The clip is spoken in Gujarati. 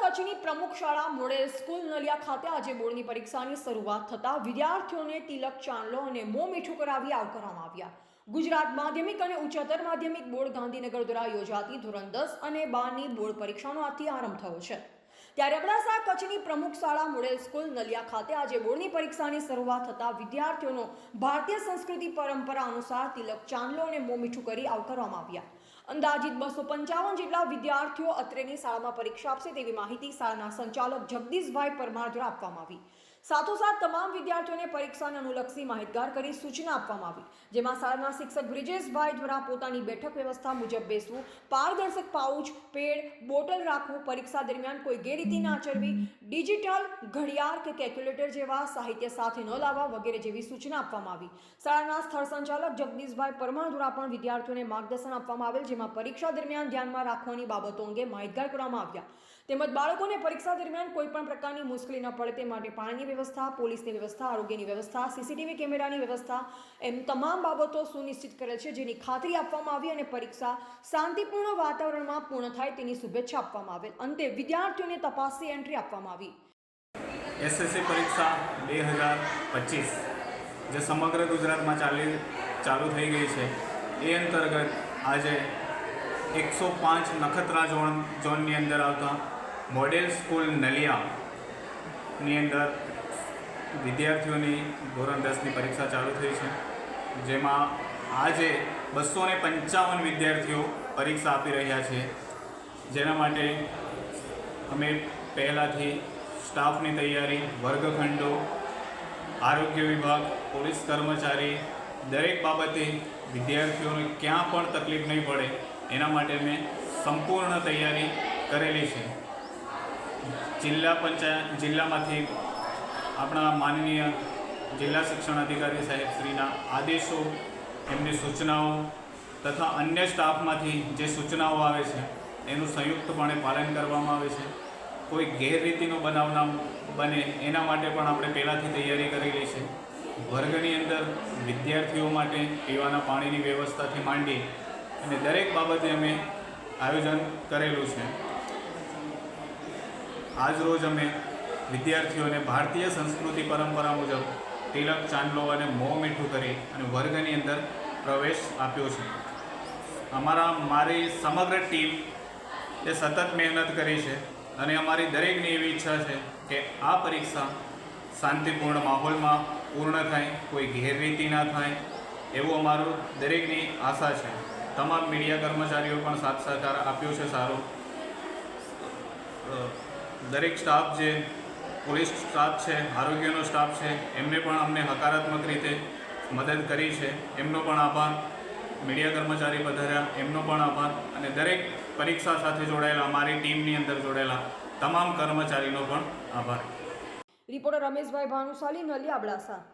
કચ્છની પ્રમુખ શાળા મોડેલ સ્કૂલ નલિયા ખાતે આજે બોર્ડની પરીક્ષાની શરૂઆત થતાં વિદ્યાર્થીઓને તિલક, ચાંદલો અને મોં મીઠું કરાવી આવકારવામાં આવ્યા. ગુજરાત માધ્યમિક અને ઉચ્ચતર માધ્યમિક બોર્ડ ગાંધીનગર દ્વારા યોજાતી ધોરણ દસ અને બારની બોર્ડ પરીક્ષાનો આજથી આરંભ થયો છે. ત્યારે અબડાસા કચ્છની પ્રમુખ શાળા મોડેલ સ્કૂલ નલિયા ખાતે આજે બોર્ડની પરીક્ષાની શરૂઆત થતાં વિદ્યાર્થીઓનો ભારતીય સંસ્કૃતિ પરંપરા અનુસાર તિલક, ચાંદલો અને મોં મીઠું કરી આવકારવામાં આવ્યા. અંદાજિત બસો પંચાવન જેટલા વિદ્યાર્થીઓ અત્રેની શાળામાં પરીક્ષા આપશે તેવી માહિતી શાળાના સંચાલક જગદીશભાઈ પરમાર દ્વારા આપવામાં આવી. સાથોસાથ તમામ વિદ્યાર્થીઓને પરીક્ષાને અનુલક્ષી માહિતગાર કરી સૂચના આપવામાં આવી, જેમાં શાળાના શિક્ષક બ્રિજેશભાઈ દ્વારા પોતાની બેઠક વ્યવસ્થા મુજબ બેસવું, પારદર્શક પાઉચ, પેડ, બોટલ રાખવું, પરીક્ષા દરમિયાન કોઈ ગેરરીતિ ના આચરવી, ડિજિટલ ઘડિયાળ કે કેલ્ક્યુલેટર જેવા સાહિત્ય સાથે ન લાવવા વગેરે જેવી સૂચના આપવામાં આવી. શાળાના સ્થળ સંચાલક જગદીશભાઈ પરમાર દ્વારા પણ વિદ્યાર્થીઓને માર્ગદર્શન આપવામાં આવેલ, જેમાં પરીક્ષા દરમિયાન ધ્યાનમાં રાખવાની બાબતો અંગે માહિતગાર કરવામાં આવ્યા. તેમજ બાળકોને પરીક્ષા દરમિયાન કોઈ પણ પ્રકારની મુશ્કેલી ન પડે તે માટે પાણીની વ્યવસ્થા, પોલીસની વ્યવસ્થા, આરોગ્યની વ્યવસ્થા, સીસીટીવી કેમેરાની વ્યવસ્થા, એમ તમામ બાબતો સુનિશ્ચિત કરેલ છે, જેની ખાતરી આપવામાં આવી અને પરીક્ષા શાંતિપૂર્ણ વાતાવરણમાં પૂર્ણ થાય તેની શુભેચ્છા આપવામાં આવેલ. અંતે વિદ્યાર્થીઓને તપાસી એન્ટ્રી આપવામાં આવી. એસએસસી પરીક્ષા બે હજાર પચીસ, જે સમગ્ર ગુજરાતમાં ચાલી, ચાલુ થઈ ગઈ છે. એ અંતર્ગત આજે એકસો પાંચ નખત્રા ઝોન, ઝોનની અંદર આવતા મોડેલ સ્કૂલ નલિયાની અંદર વિદ્યાર્થીઓની ધોરણ દસની પરીક્ષા ચાલુ થઈ છે. જેમાં આજે બસો ને પંચાવન વિદ્યાર્થીઓ પરીક્ષા આપી રહ્યા છે. જેના માટે અમે પહેલાંથી સ્ટાફની તૈયારી, વર્ગખંડો, આરોગ્ય વિભાગ, પોલીસ કર્મચારી, દરેક બાબતે વિદ્યાર્થીઓને ક્યાં પણ તકલીફ નહીં પડે, એના માટે મેં સંપૂર્ણ તૈયારી કરેલી છે. જિલ્લા પંચાયત, જિલ્લામાંથી આપણા માનનીય જિલ્લા શિક્ષણ અધિકારી સાહેબ શ્રીના આદેશો, એમની સૂચનાઓ તથા અન્ય સ્ટાફમાંથી જે સૂચનાઓ આવે છે, એનું સંયુક્તપણે પાલન કરવામાં આવે છે. કોઈ ગેરરીતિનો બનાવ ના બને એના માટે પણ આપણે પહેલાંથી તૈયારી કરેલી છે. વર્ગની અંદર વિદ્યાર્થીઓ માટે પીવાના પાણીની વ્યવસ્થાથી માંડી અને દરેક બાબતે અમે આયોજન કરેલું છે. આજ રોજ અમે વિદ્યાર્થીઓને ભારતીય સંસ્કૃતિ પરંપરા મુજબ તિલક, ચાંદલો અને મોં મીઠું કરી અને વર્ગની અંદર પ્રવેશ આપ્યો છે. અમારા, મારી સમગ્ર ટીમ એ સતત મહેનત કરી છે અને અમારી દરેકની એવી ઈચ્છા છે કે આ પરીક્ષા શાંતિપૂર્ણ માહોલમાં પૂર્ણ થાય, કોઈ ગેરરીતિ ના થાય એવું અમારું દરેકની આશા છે. તમામ મીડિયા કર્મચારીઓ પણ સાથ સહકાર આપ્યો છે સારો. દરેક સ્ટાફ જે પોલીસ સ્ટાફ છે, આરોગ્યનો સ્ટાફ છે, એમને પણ અમને હકારાત્મક રીતે મદદ કરી છે. એમનો પણ આભાર. મીડિયા કર્મચારી પધાર્યા. એમનો પણ આભાર. અને દરેક પરીક્ષા સાથે જોડાયેલા, અમારી ટીમની અંદર જોડાયેલા તમામ કર્મચારીનો પણ આભાર. રિપોર્ટર રમેશભાઈ ભાનુશાલી, નલિયા અબડાસા